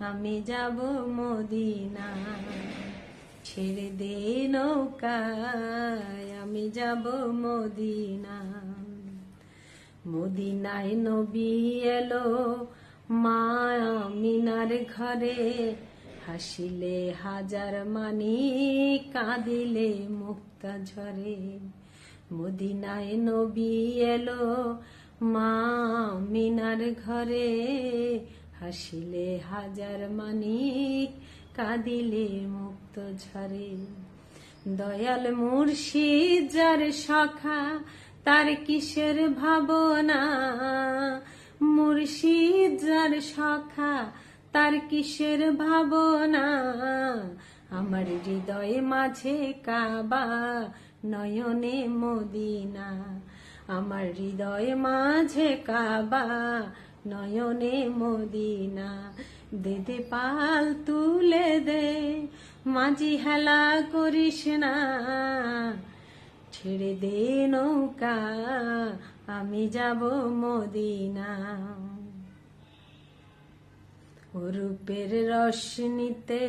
আমি যাব মদিনা ছেড়ে দে নৌকায়, আমি যাব মদিনা মদিনায় নবী এলো মা মিনার ঘরে। হাসিলে হাজার মানি, কাঁদিলে মুক্তা ঝরে। মদিনায় নবী এলো মা মিনার ঘরে। হাসিলে হাজার মানিক কাঁদিলে মুক্ত ঝরে দয়াল মুর্শিদ, যার সখা তার কিসের ভাবনা? মুর্শিদ, যার সখা তার কিসের ভাবনা? আমার হৃদয়ে মাঝে কাবা, নয়নে মদিনা। আমার হৃদয়ে মাঝে কাবা নয়নে মদিনা, দেদে পাল তুলে দে, মাঝি হেলা করিস না। ছেড়ে দে নৌকা, আমি যাব মদিনা। রূপের রশ্মিতে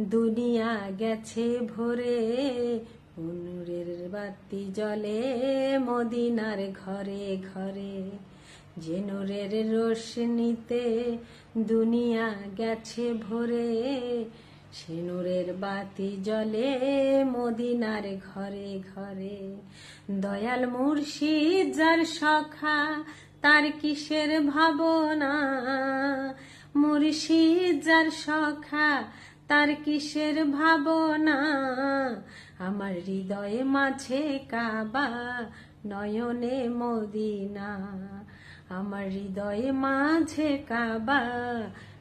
দুনিয়া গেছে ভরে, অনুরের বাতি জলে মদিনার ঘরে ঘরে। যে নূরের রোশনিতে দুনিয়া গেছে ভরে, সে নূরের বাতি জলে মদিনার ঘরে ঘরে। দয়াল মুর্শিদ যার সখা, তার কিসের ভাবনা? মুর্শিদ যার সখা, তার কিসের ভাবনা? আমার হৃদয়ে মাঝে কাবা নয়নে মদিনা। আমার হৃদয়ে মাঝে কাবা,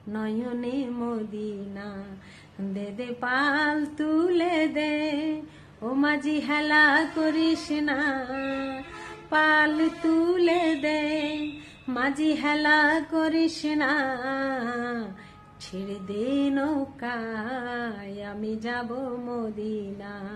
নয়নে মদিনা। দে দে, পাল তুলে দে, ও মাঝি হেলা করিস না। পাল তুলে দে, মাঝি হেলা করিস না। ছেড়ে দে নৌকায়, আমি যাব মদিনা।